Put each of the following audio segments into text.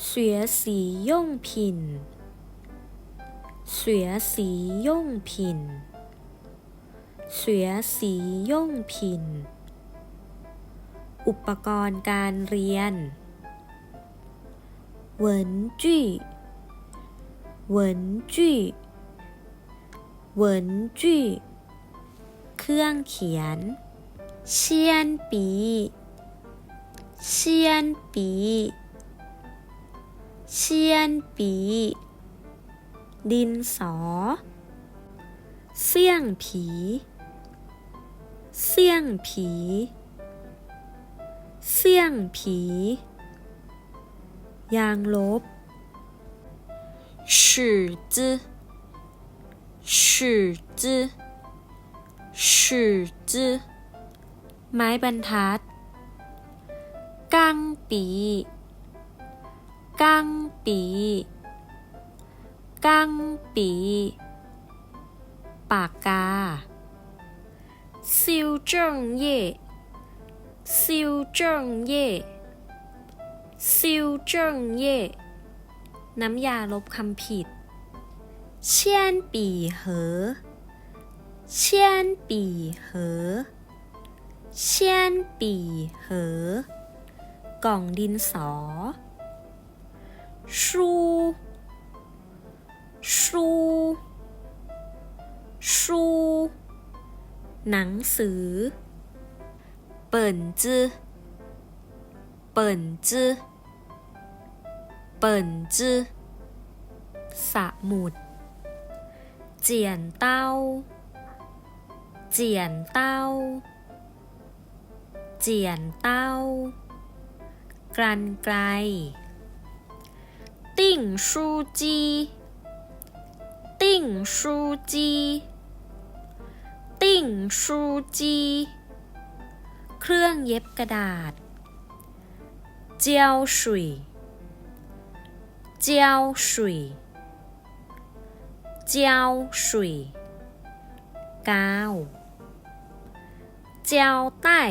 学习用品学习用品学习用品อุปกรณ์การเรียน文具文具文具เครื่องเขียนเชียนปีเชียนปี เชียนปี ดินสอ เสี่ยงผี เสี่ยงผี เสี่ยงผี ยางลบ尺子尺子尺子ไม้บรรทัด กังปี กังปีกังปี ปากกาซิวจงเย่ซิวจงเย่ซิวจงเย่น้ำยาลบคำผิด เชียนปีเหอ เชียนปีเหอ เชียนปีเหอกล่องดินสอ ชูชูชูหนังสือเปิ่นจื้อเปิ่นจื้อเปิ่นจื้อสมุดเจียนเต้าเจียนเต้าเจียนเต้ากรันไกล ติ่งชูจีติ่งชูจีติ่งชูจีเครื่องเย็บกระดาษ เจียวฉุยเจียวฉุยเจียวฉุยกาวเจียวใต้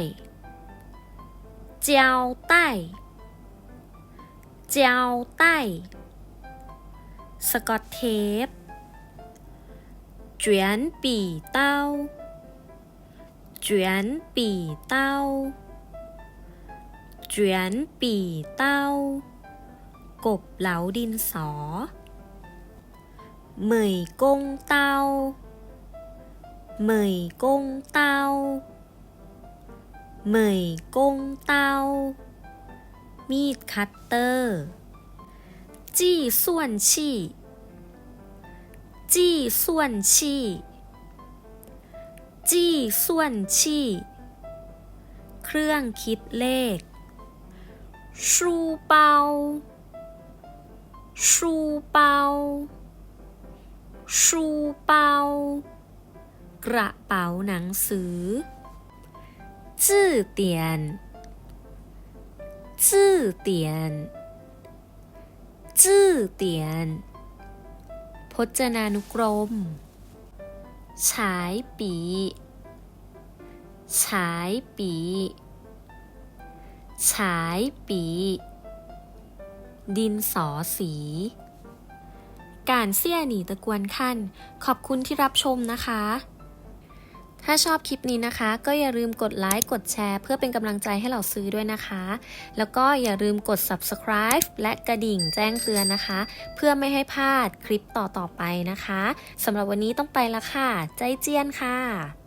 เจี สกอตเทปจวนปีเต้าจวนปีเต้าจวนปีเต้ากบเหลาดินสอเหมยกงเต้าเหมยกงเต้าเหมยกงเต้ามีดคัตเตอร์ จี้ส่วนชี่ จี้ส่วนชี่ จี้ส่วนชี่ เครื่องคิดเลข ชูเปา ชูเปา ชูเปา กระเป๋าหนังสือ จื่อเตียน จื่อเตียน จื่อเตียน พจนานุกรม ฉายปี ฉายปี ฉายปี ดินสอสี การเสี่ยหนีตะกวนขั้น ขอบคุณที่รับชมนะคะ ถ้าชอบคลิปนี้นะคะ ก็อย่าลืมกดไลค์กดแชร์ เพื่อเป็นกำลังใจให้เราซื้อด้วยนะคะ แล้วก็อย่าลืมกด subscribe และกระดิ่งแจ้งเตือนนะคะ เพื่อไม่ให้พลาดคลิปต่อๆไปนะคะสำหรับวันนี้ต้องไปละค่ะ ใจเจียนค่ะ